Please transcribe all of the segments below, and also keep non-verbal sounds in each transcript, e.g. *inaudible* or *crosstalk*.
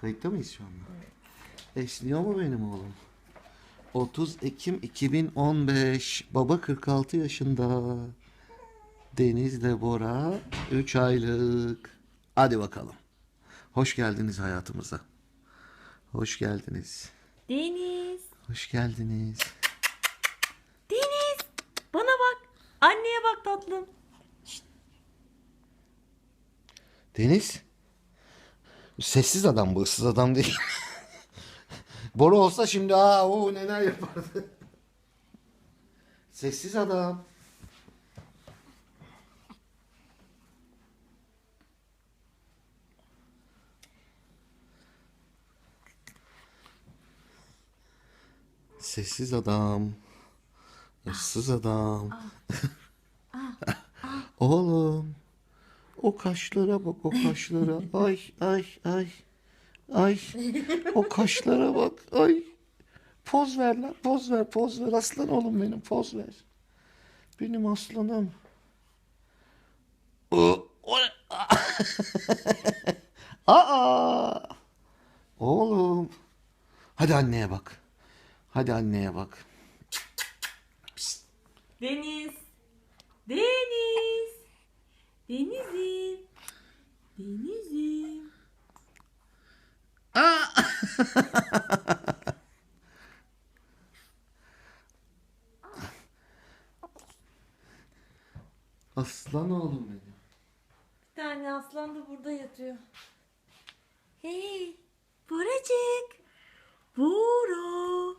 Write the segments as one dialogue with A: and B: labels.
A: Kayıtta mıyız şu anda? Esniyor mu benim oğlum? 30 Ekim 2015. Baba 46 yaşında. Deniz'le Bora 3 aylık. Hadi bakalım. Hoş geldiniz hayatımıza. Hoş geldiniz.
B: Deniz.
A: Hoş geldiniz.
B: Deniz. Bana bak. Anneye bak tatlım.
A: Deniz. Sessiz adam bu, ıssız adam değil. *laughs* Bora olsa şimdi aa o neler yapardı. *laughs* Sessiz adam. Sessiz adam. Issız adam. *laughs* Oğlum. O kaşlara bak o kaşlara. Ay ay ay. Ay. O kaşlara bak. Ay. Poz ver lan. Poz ver poz ver. Aslan oğlum benim poz ver. Benim aslanım. *laughs* Aa. Oğlum. Hadi anneye bak. Hadi anneye bak.
B: Deniz. Deniz. Denizim. Denizim.
A: Aslan oğlum benim.
B: Bir tane aslan da burada yatıyor. Hey. Boracık. Bora.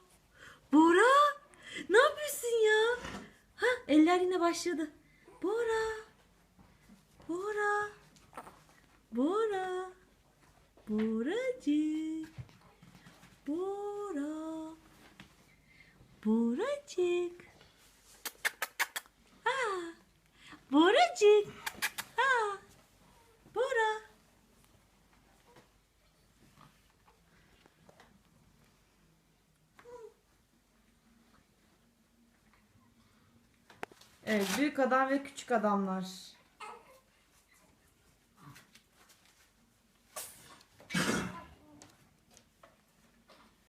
B: Bora. Ne yapıyorsun ya? Ha eller yine başladı. Bora. Bora. Bora. Boracık. Bora. Boracık. Ha. Boracık. Ha. Bora. Evet, büyük adam ve küçük adamlar.